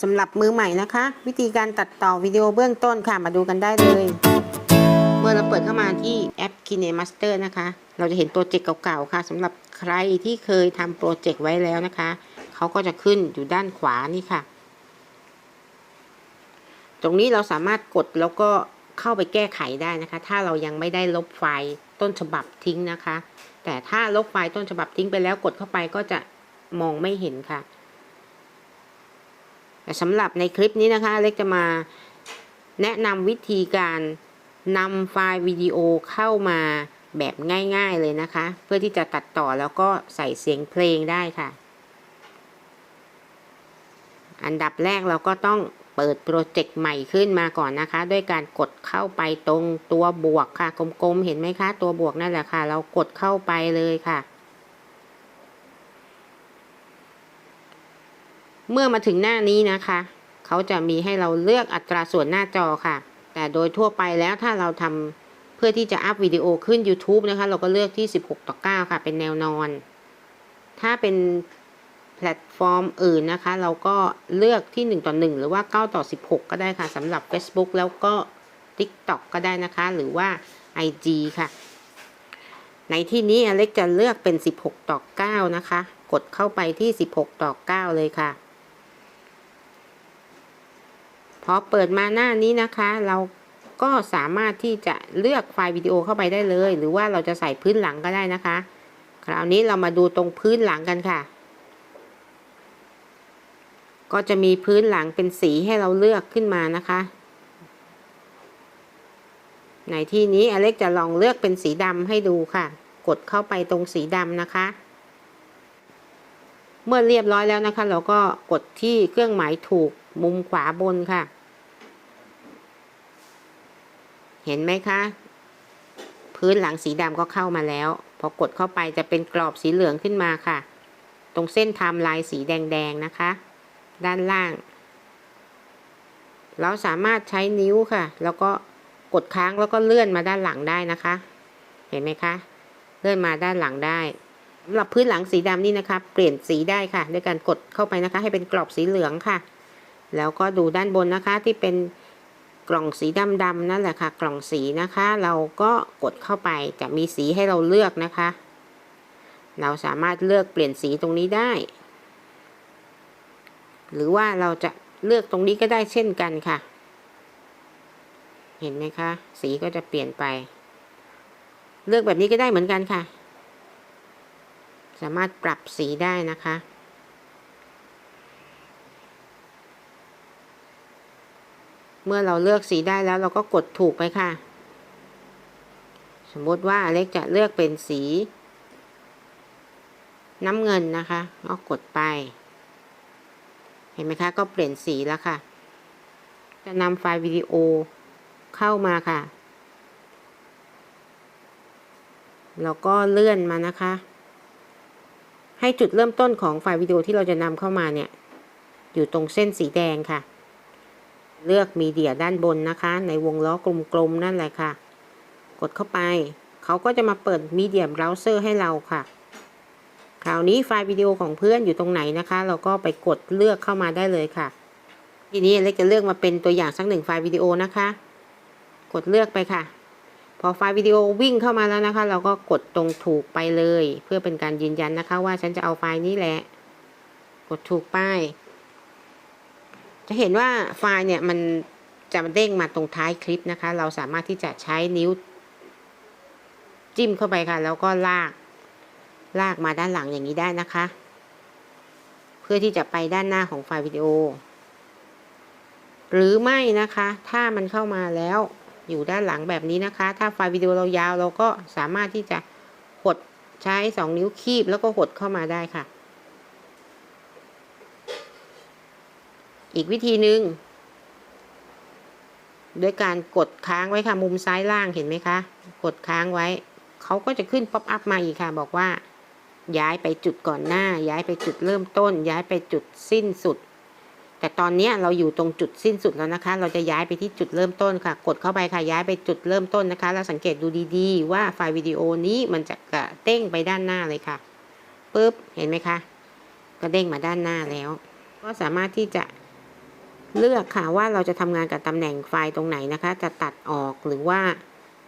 สำหรับมือใหม่นะคะ วิธีการตัดต่อวิดีโอเบื้องต้นค่ะมาดูกันได้เลย เมื่อเราเปิดเข้ามาที่แอป KineMaster นะคะ เราจะเห็นโปรเจกต์เก่าๆค่ะสำหรับใครที่เคยทำโปรเจกต์ไว้แล้วนะคะเขาก็จะขึ้นอยู่ด้านขวานี่ค่ะ ตรงนี้เราสามารถกดแล้วก็เข้าไปแก้ไขได้นะคะ ถ้าเรายังไม่ได้ลบไฟล์ต้นฉบับทิ้งนะคะ แต่ถ้าลบไฟล์ต้นฉบับทิ้งไปแล้วกดเข้าไปก็จะมองไม่เห็นค่ะ แต่สำหรับในคลิปนี้นะคะเล็กจะมาแนะนำวิธีการนำไฟล์วิดีโอเข้ามาแบบง่ายๆเลยนะคะ เพื่อที่จะตัดต่อแล้วก็ใส่เสียงเพลงได้ค่ะ อันดับแรกเราก็ต้องเปิดโปรเจกต์ใหม่ขึ้นมาก่อนนะคะ ด้วยการกดเข้าไปตรงตัวบวกค่ะ กลมๆ เห็นไหมคะ ตัวบวกนั่นแหละค่ะ เรากดเข้าไปเลยค่ะ เมื่อมาถึงหน้านี้นะคะ เขาจะมีให้เราเลือกอัตราส่วนหน้าจอค่ะ แต่โดยทั่วไปแล้วถ้าเราทำเพื่อที่จะอัพวิดีโอขึ้น YouTube นะคะ เราก็เลือกที่ 16 ต่อ 9 ค่ะ เป็นแนวนอน ถ้าเป็นแพลตฟอร์มอื่นนะคะ เราก็เลือกที่ 1 ต่อ 1 หรือว่า 9 ต่อ 16 ก็ได้ค่ะสำหรับ Facebook แล้วก็ TikTok ก็ได้นะคะ หรือว่า IG ค่ะ ในที่นี้อเล็กจะเลือกเป็น 16 ต่อ 9 นะคะ กดเข้าไปที่ 16 ต่อ 9 เลยค่ะ พอเปิดมาหน้านี้นะคะ เราก็สามารถที่จะเลือกไฟล์วิดีโอเข้าไปได้เลย หรือว่าเราจะใส่พื้นหลังก็ได้นะคะ คราวนี้เรามาดูตรงพื้นหลังกันค่ะ ก็จะมีพื้นหลังเป็นสีให้เราเลือกขึ้นมานะคะ ในที่นี้อเล็กจะลองเลือกเป็นสีดำให้ดูค่ะ กดเข้าไปตรงสีดำนะคะ เมื่อเรียบร้อยแล้วนะคะ เราก็กดที่เครื่องหมายถูกมุมขวาบนค่ะ เห็นไหมคะ พื้นหลังสีดำก็เข้ามาแล้ว พอกดเข้าไปจะเป็นกรอบสีเหลืองขึ้นมาค่ะ ตรงเส้นไทม์ไลน์สีแดงๆนะคะ ด้านล่าง เราสามารถใช้นิ้วค่ะ แล้วก็กดค้างแล้วก็เลื่อนมาด้านหลังได้นะคะ เห็นไหมคะ เลื่อนมาด้านหลังได้ สำหรับพื้นหลังสีดำนี่นะคะ เปลี่ยนสีได้ค่ะด้วยการกดเข้าไปนะคะ ให้เป็นกรอบสีเหลืองค่ะ แล้วก็ดูด้านบนนะคะที่เป็นกล่องสีดำๆนั่นแหละค่ะ กล่องสีนะคะ เราก็กดเข้าไปจะมีสีให้เราเลือกนะคะ เราสามารถเลือกเปลี่ยนสีตรงนี้ได้ หรือว่าเราจะเลือกตรงนี้ก็ได้เช่นกันค่ะ เห็นไหมคะ สีก็จะเปลี่ยนไป เลือกแบบนี้ก็ได้เหมือนกันค่ะ สามารถปรับสีได้นะคะ เมื่อเราเลือกสีได้แล้วเราก็กดถูกไปค่ะ สมมติว่าเล็กจะเลือกเป็นสี น้ำเงินนะคะก็กดไป เห็นไหมคะ ก็เปลี่ยนสีแล้วค่ะ จะนำไฟล์วิดีโอเข้ามาค่ะแล้วก็เลื่อนมานะคะ ให้จุดเริ่มต้นของไฟล์วิดีโอที่เราจะนำเข้ามาเนี่ย อยู่ตรงเส้นสีแดงค่ะ เลือกมีเดียด้านบนนะคะ ในวงล้อกลมๆนั่นแหละค่ะ กดเข้าไป เขาก็จะมาเปิดมีเดียเบราว์เซอร์ให้เราค่ะ คราวนี้ไฟล์วิดีโอของเพื่อนอยู่ตรงไหนนะคะ เราก็ไปกดเลือกเข้ามาได้เลยค่ะ ทีนี้เล็กจะเลือกมาเป็นตัวอย่างสักหนึ่งไฟล์วิดีโอนะคะ กดเลือกไปค่ะ พอไฟล์วิดีโอวิ่งเข้ามาแล้วนะคะ เราก็กดตรงถูกไปเลย เพื่อเป็นการยืนยันนะคะว่าฉันจะเอาไฟล์นี้แหละ กดถูกป้ายจะเห็นว่าไฟล์เนี่ยมันจะเด้งมาตรงท้ายคลิปนะคะ เราสามารถที่จะใช้นิ้ว จิ้มเข้าไปค่ะ แล้วก็ลาก ลากมาด้านหลังอย่างนี้ได้นะคะ เพื่อที่จะไปด้านหน้าของไฟล์วิดีโอ หรือไม่นะคะ ถ้ามันเข้ามาแล้ว อยู่ด้านหลังแบบนี้นะคะ ถ้าไฟล์วิดีโอเรายาวเราก็สามารถที่จะหดใช้สองนิ้วคีบแล้วก็หดเข้ามาได้ค่ะ อีกวิธีหนึ่งด้วยการกดค้างไว้ค่ะมุมซ้ายล่างเห็นไหมคะ กดค้างไว้ เขาก็จะขึ้นป๊อปอัพมาอีกค่ะ บอกว่า ย้ายไปจุดก่อนหน้า ย้ายไปจุดเริ่มต้น ย้ายไปจุดสิ้นสุด แต่ตอนนี้เราอยู่ตรงจุดสิ้นสุดแล้วนะคะ เราจะย้ายไปที่จุดเริ่มต้นค่ะ กดเข้าไปค่ะย้ายไปจุดเริ่มต้นนะคะ แล้วสังเกตดูดีๆ ว่าไฟล์วิดีโอนี้มันจะกระเด้งไปด้านหน้าเลยค่ะปุ๊บเห็นไหมคะก็เด้งมาด้านหน้าแล้ว ก็สามารถที่จะเลือกค่ะว่าเราจะทำงานกับตำแหน่งไฟล์ตรงไหนนะคะ จะตัดออกหรือว่า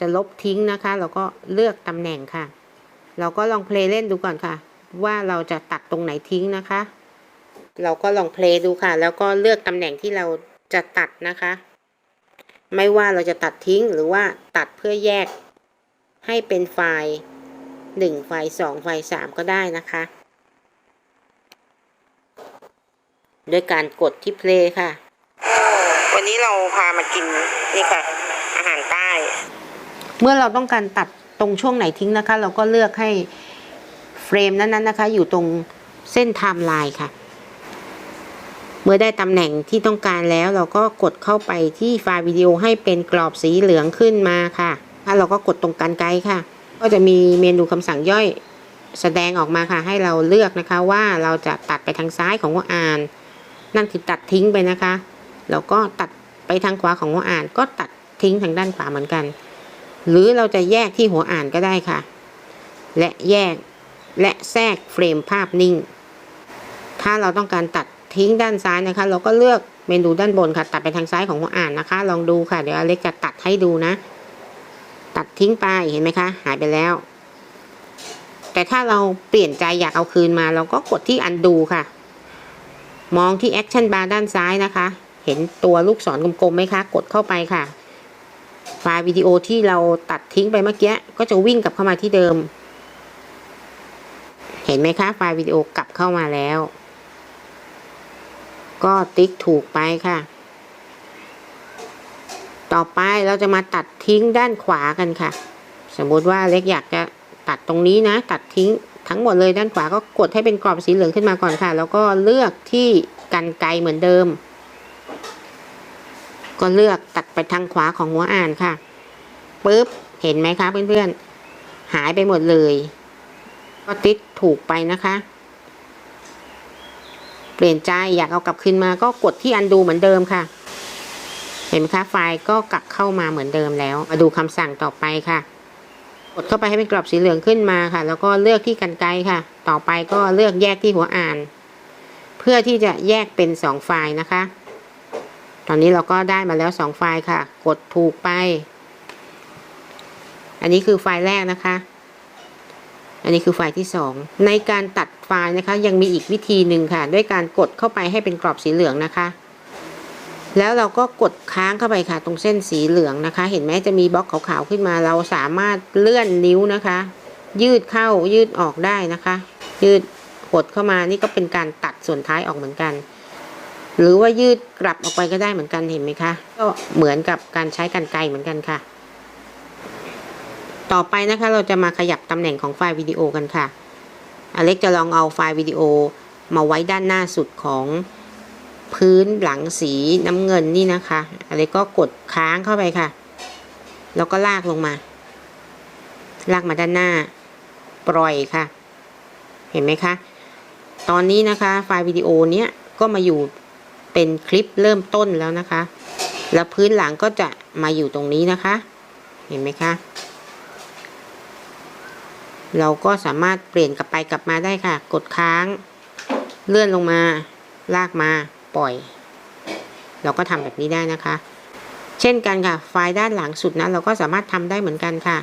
จะลบทิ้งนะคะ เราก็เลือกตำแหน่งค่ะ เราก็ลองเพลย์เล่นดูก่อนค่ะ ว่าเราจะตัดตรงไหนทิ้งนะคะ เราก็ลองเพลย์ดูค่ะ แล้วก็เลือกตำแหน่งที่เราจะตัดนะคะ ไม่ว่าเราจะตัดทิ้งหรือว่าตัดเพื่อแยกให้เป็นไฟล์หนึ่งไฟล์สองไฟล์สามก็ได้นะคะด้วยการกดที่เพลย์ค่ะ วันนี้เราพามากินนี่ค่ะ อาหารใต้ เมื่อเราต้องการตัดตรงช่วงไหนทิ้งนะคะ เราก็เลือกให้เฟรมนั้นๆนะคะ อยู่ตรงเส้นไทม์ไลน์ค่ะ เมื่อได้ตำแหน่งที่ต้องการแล้วเราก็กดเข้าไปที่ไฟล์วิดีโอให้เป็นกรอบสีเหลืองขึ้นมาค่ะแล้วเราก็กดตรงกันไกลค่ะ ก็จะมีเมนูคำสั่งย่อยแสดงออกมาค่ะ ให้เราเลือกนะคะว่าเราจะตัดไปทางซ้ายของหัวอ่าน นั่นคือตัดทิ้งไปนะคะแล้วก็ตัดไปทางขวาของหัวอ่าน ก็ตัดทิ้งทางด้านขวาเหมือนกัน หรือเราจะแยกที่หัวอ่านก็ได้ค่ะ และแยกและแทรกเฟรมภาพนิ่ง ถ้าเราต้องการตัด ทิ้งด้านซ้ายนะคะ เราก็เลือกเมนูด้านบนค่ะ ตัดไปทางซ้ายของหัวอ่านนะคะ ลองดูค่ะ เดี๋ยวอเล็กจะตัดให้ดูนะ ตัดทิ้งไปเห็นไหมคะ หายไปแล้ว แต่ถ้าเราเปลี่ยนใจอยากเอาคืนมา เราก็กดที่ undo ค่ะ มองที่ action bar ด้านซ้ายนะคะ เห็นตัวลูกศรกลมๆไหมคะ กดเข้าไปค่ะไฟล์วิดีโอที่เราตัดทิ้งไปเมื่อกี้ก็จะวิ่งกลับเข้ามาที่เดิม เห็นไหมคะ ไฟล์วิดีโอกลับเข้ามาแล้ว ก็ติ๊กถูกไปค่ะ ต่อไปเราจะมาตัดทิ้งด้านขวากันค่ะ สมมติว่าเล็กอยากจะตัดตรงนี้นะ ตัดทิ้งทั้งหมดเลยด้านขวาก็กดให้เป็นกรอบสีเหลืองขึ้นมาก่อนค่ะ แล้วก็เลือกที่กันไกลเหมือนเดิม ก็เลือกตัดไปทางขวาของหัวอ่านค่ะปุ๊บเห็นไหมคะเพื่อนๆหายไปหมดเลย ก็ติ๊กถูกไปนะคะ เปลี่ยนใจอยากเอากลับคืนมาก็กดที่อันดูเหมือนเดิมค่ะ เห็นไหมคะไฟล์ก็กลับเข้ามาเหมือนเดิมแล้ว มาดูคำสั่งต่อไปค่ะ กดเข้าไปให้เป็นกรอบสีเหลืองขึ้นมาค่ะ แล้วก็เลือกที่กันไกลค่ะ ต่อไปก็เลือกแยกที่หัวอ่าน เพื่อที่จะแยกเป็นสองไฟล์นะคะ ตอนนี้เราก็ได้มาแล้วสองไฟล์ค่ะ กดถูกไป อันนี้คือไฟล์แรกนะคะอันนี้คือไฟล์ที่สองในการตัด ไฟล์นะคะ ยังมีอีกวิธีหนึ่งค่ะ ด้วยการกดเข้าไปให้เป็นกรอบสีเหลืองนะคะ แล้วเราก็กดค้างเข้าไปค่ะ ตรงเส้นสีเหลืองนะคะ เห็นไหมจะมีบล็อกขาวๆขึ้นมา เราสามารถเลื่อนนิ้วนะคะ ยืดเข้ายืดออกได้นะคะ ยืดกดเข้ามานี่ก็เป็นการตัดส่วนท้ายออกเหมือนกัน หรือว่ายืดกลับออกไปก็ได้เหมือนกันเห็นไหมคะก็เหมือนกับการใช้กันไกรเหมือนกันค่ะ ต่อไปนะคะเราจะมาขยับตำแหน่งของไฟล์วิดีโอกันค่ะ อเล็กจะลองเอาไฟล์วิดีโอมาไว้ด้านหน้าสุดของพื้นหลังสีน้ำเงินนี่นะคะ อเล็กก็กดค้างเข้าไปค่ะ แล้วก็ลากลงมา ลากมาด้านหน้า ปล่อยค่ะ เห็นไหมคะ ตอนนี้นะคะไฟล์วิดีโอเนี้ยก็มาอยู่เป็นคลิปเริ่มต้นแล้วนะคะ แล้วพื้นหลังก็จะมาอยู่ตรงนี้นะคะ เห็นไหมคะ เราก็สามารถเปลี่ยนกลับไปกลับมาได้ค่ะ กดค้าง เลื่อนลงมา ลากมาปล่อย เราก็ทำแบบนี้ได้นะคะ เช่นกันค่ะ ไฟล์ด้านหลังสุดนะเราก็สามารถทำได้เหมือนกันค่ะ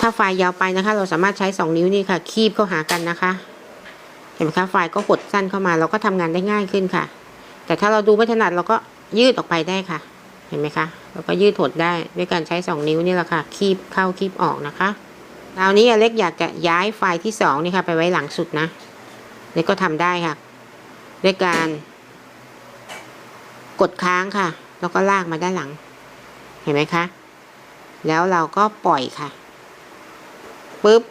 ถ้าไฟล์ยาวไปนะคะ เราสามารถใช้ 2 นิ้วนี่ค่ะ คีบเข้าหากันนะคะ เห็นไหมคะไฟล์ก็หดสั้นเข้ามา เราก็ทำงานได้ง่ายขึ้นค่ะ แต่ถ้าเราดูไม่ถนัดเราก็ยืดออกไปได้ค่ะ เห็นไหมคะเราก็ยืดหดได้ด้วยการใช้ 2 นิ้วนี่แหละค่ะ คีบเข้าคีบออกนะคะ คราวนี้อเล็กอยากจะย้ายไฟล์ที่2นี่ค่ะไปไว้หลังสุดนะเล็กก็ทำได้ค่ะ ด้วยการกดค้างค่ะ แล้วก็ลากมาด้านหลัง เห็นไหมคะ แล้วเราก็ปล่อยค่ะปุ๊บ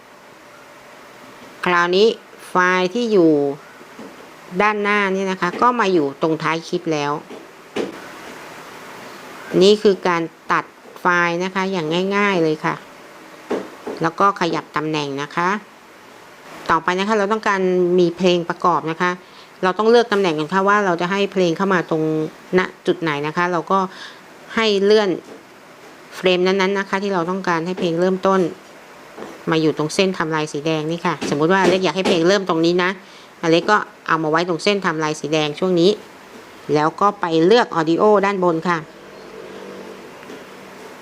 คราวนี้ไฟล์ที่อยู่ด้านหน้านี่นะคะ ก็มาอยู่ตรงท้ายคลิปแล้ว นี่คือการตัดไฟล์นะคะอย่างง่าย ๆเลยค่ะ แล้วก็ขยับตำแหน่งนะคะ ต่อไปนะคะเราต้องการมีเพลงประกอบนะคะ เราต้องเลือกตำแหน่งกันค่ะว่าเราจะให้เพลงเข้ามาตรงณจุดไหนนะคะ เราก็ให้เลื่อนเฟรมนั้นๆนะคะ ที่เราต้องการให้เพลงเริ่มต้น มาอยู่ตรงเส้นทำลายสีแดงนี่ค่ะ สมมุติว่าเล็กอยากให้เพลงเริ่มตรงนี้นะอเล็กก็เอามาไว้ตรงเส้นทำลายสีแดงช่วงนี้ แล้วก็ไปเลือก Audio ด้านบนค่ะ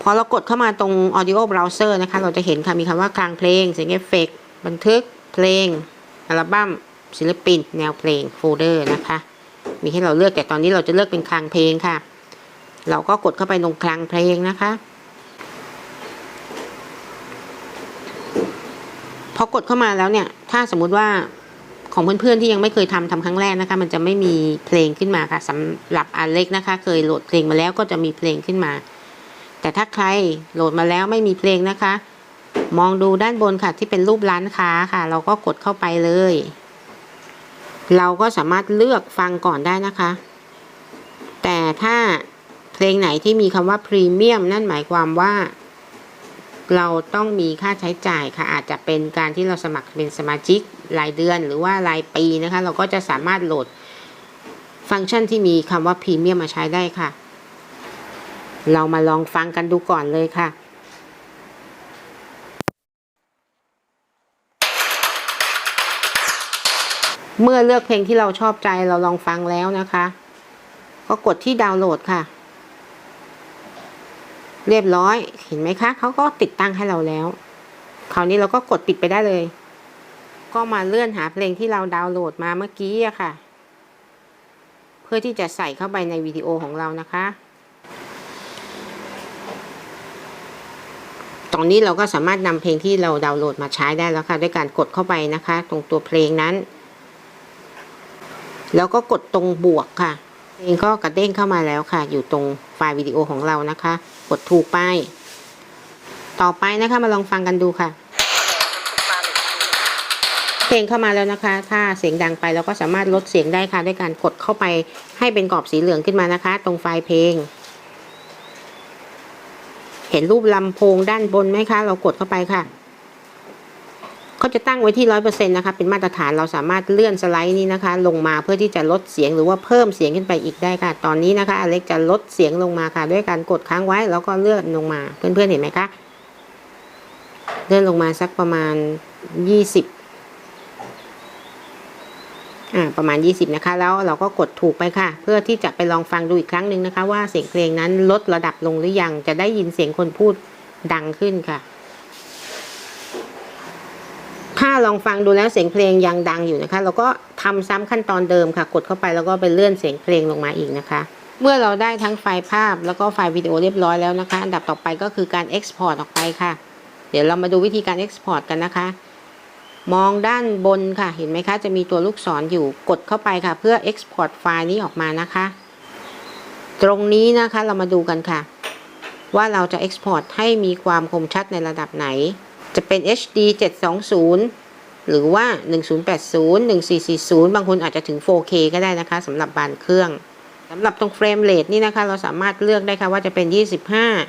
อเรากดเข้ามาตรง Audio Browser นะคะ เราจะเห็นค่ะ มีคำว่าคลังเพลงเสียงเอฟเฟกต์บันทึกเพลง อัลบั้มศิลปิน แนวเพลงโฟลเดอร์นะคะ มีให้เราเลือกแต่ตอนนี้เราจะเลือกเป็นคลังเพลงค่ะ เราก็กดเข้าไปตรงคลังเพลงนะคะ พอกดเข้ามาแล้วเนี่ย ถ้าสมมุติว่าของเพื่อนๆที่ยังไม่เคยทำทำครั้งแรกนะคะ มันจะไม่มีเพลงขึ้นมาค่ะสำหรับอันเล็กนะคะ เคยโหลดเพลงมาแล้วก็จะมีเพลงขึ้นมา แต่ถ้าใครโหลดมาแล้วไม่มีเพลงนะคะ มองดูด้านบนค่ะที่เป็นรูปร้านค้าค่ะ เราก็กดเข้าไปเลย เราก็สามารถเลือกฟังก่อนได้นะคะ แต่ถ้าเพลงไหนที่มีคำว่าพรีเมียมนั่นหมายความว่า เราต้องมีค่าใช้จ่ายค่ะ อาจจะเป็นการที่เราสมัครเป็นสมาชิกรายเดือนหรือว่ารายปีนะคะ เราก็จะสามารถโหลดฟังก์ชันที่มีคำว่าพรีเมียมมาใช้ได้ค่ะ เรามาลองฟังกันดูก่อนเลยค่ะเมื่อเลือกเพลงที่เราชอบใจเราลองฟังแล้วนะคะ ก็กดที่ดาวน์โหลดค่ะ เรียบร้อยเห็นไหมคะเขาก็ติดตั้งให้เราแล้ว คราวนี้เราก็กดปิดไปได้เลย ก็มาเลื่อนหาเพลงที่เราดาวน์โหลดมาเมื่อกี้อะค่ะ เพื่อที่จะใส่เข้าไปในวิดีโอของเรานะคะ ตอนนี้เราก็สามารถนำเพลงที่เราดาวน์โหลดมาใช้ได้แล้วค่ะ ด้วยการกดเข้าไปนะคะ ตรงตัวเพลงนั้น แล้วก็กดตรงบวกค่ะ เพลงก็กระเด้งเข้ามาแล้วค่ะ อยู่ตรงไฟล์วิดีโอของเรานะคะ กดถูกไป ต่อไปนะคะมาลองฟังกันดูค่ะ เพลงเข้ามาแล้วนะคะ ถ้าเสียงดังไปเราก็สามารถลดเสียงได้ค่ะ ด้วยการกดเข้าไปให้เป็นกรอบสีเหลืองขึ้นมานะคะ ตรงไฟล์เพลง เห็นรูปลำโพงด้านบนไหมคะ เรากดเข้าไปค่ะเขาจะตั้งไว้ที่ร้อยเปอร์เซ็นต์นะคะ เป็นมาตรฐานเราสามารถเลื่อนสไลด์นี้นะคะ ลงมาเพื่อที่จะลดเสียงหรือว่าเพิ่มเสียงขึ้นไปอีกได้ค่ะ ตอนนี้นะคะอเล็กจะลดเสียงลงมาค่ะ ด้วยการกดค้างไว้แล้วก็เลื่อนลงมา เพื่อนๆเห็นไหมคะ เลื่อนลงมาสักประมาณยี่สิบ ประมาณ 20 นะคะ แล้วเราก็กดถูกไปค่ะ เพื่อที่จะไปลองฟังดูอีกครั้งหนึ่งนะคะ ว่าเสียงเพลงนั้นลดระดับลงหรือยังจะได้ยินเสียงคนพูดดังขึ้นค่ะถ้าลองฟังดูแล้วเสียงเพลงยังดังอยู่นะคะ เราก็ทำซ้ำขั้นตอนเดิมค่ะ กดเข้าไปแล้วก็ไปเลื่อนเสียงเพลงลงมาอีกนะคะ เมื่อเราได้ทั้งไฟล์ภาพแล้วก็ไฟล์วิดีโอเรียบร้อยแล้วนะคะ อันดับต่อไปก็คือการ Export ออกไปค่ะ เดี๋ยวเรามาดูวิธีการ Export กันนะคะ มองด้านบนค่ะ เห็นไหมคะ จะมีตัวลูกศรออยู่กดเข้าไปค่ะ เพื่อ Export ไฟล์นี้ออกมานะคะ ตรงนี้นะคะเรามาดูกันค่ะ ว่าเราจะ Export ให้มีความคมชัดในระดับไหน จะเป็น HD 720 หรือว่า 1080 1440 บางคนอาจจะถึง 4K ก็ได้นะคะสำหรับบานเครื่องสำหรับตรงเฟรมเรทนี่นะคะ เราสามารถเลือกได้ค่ะว่าจะเป็น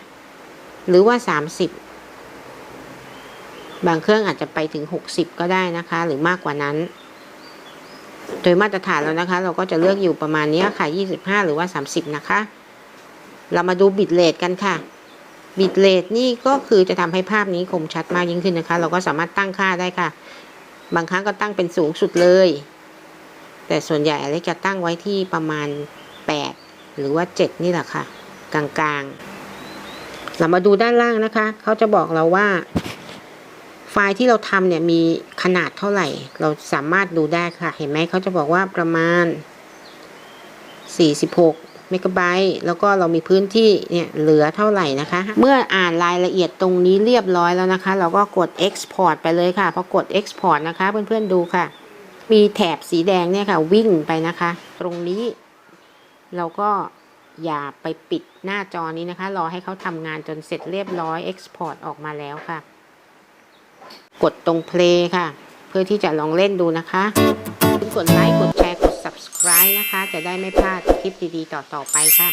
25 หรือว่า 30 บางเครื่องอาจจะไปถึง 60 ก็ได้นะคะ หรือมากกว่านั้น โดยมาตรฐานแล้วนะคะ เราก็จะเลือกอยู่ประมาณนี้ค่ะ 25 หรือว่า 30 นะคะ เรามาดูบิตเรทกันค่ะบิตเรทนี่ก็คือจะทำให้ภาพนี้คมชัดมากยิ่งขึ้นนะคะ เราก็สามารถตั้งค่าได้ค่ะ บางครั้งก็ตั้งเป็นสูงสุดเลย แต่ส่วนใหญ่อะไรจะตั้งไว้ที่ประมาณ 8 หรือว่า 7 นี่แหละค่ะ กลางๆ เรามาดูด้านล่างนะคะ เขาจะบอกเราว่า ไฟล์ที่เราทำเนี่ยมีขนาดเท่าไหร่ เราสามารถดูได้ค่ะ เห็นไหมเขาจะบอกว่าประมาณ 46เมกะไบต์แล้วก็เรามีพื้นที่เนี่ยเหลือเท่าไหร่นะคะ เมื่ออ่านรายละเอียดตรงนี้เรียบร้อยแล้วนะคะ เราก็กด export ไปเลยค่ะพอกด export นะคะ เพื่อนๆดูค่ะ มีแถบสีแดงเนี่ยค่ะ วิ่งไปนะคะ ตรงนี้ เราก็อย่าไปปิดหน้าจอนี้นะคะ รอให้เขาทำงานจนเสร็จเรียบร้อย export ออกมาแล้วค่ะ กดตรงเพลงค่ะ เพื่อที่จะลองเล่นดูนะคะกดไลค์กดแชร์กด subscribe นะคะ จะได้ไม่พลาดคลิปดีๆ ต่อๆไปค่ะ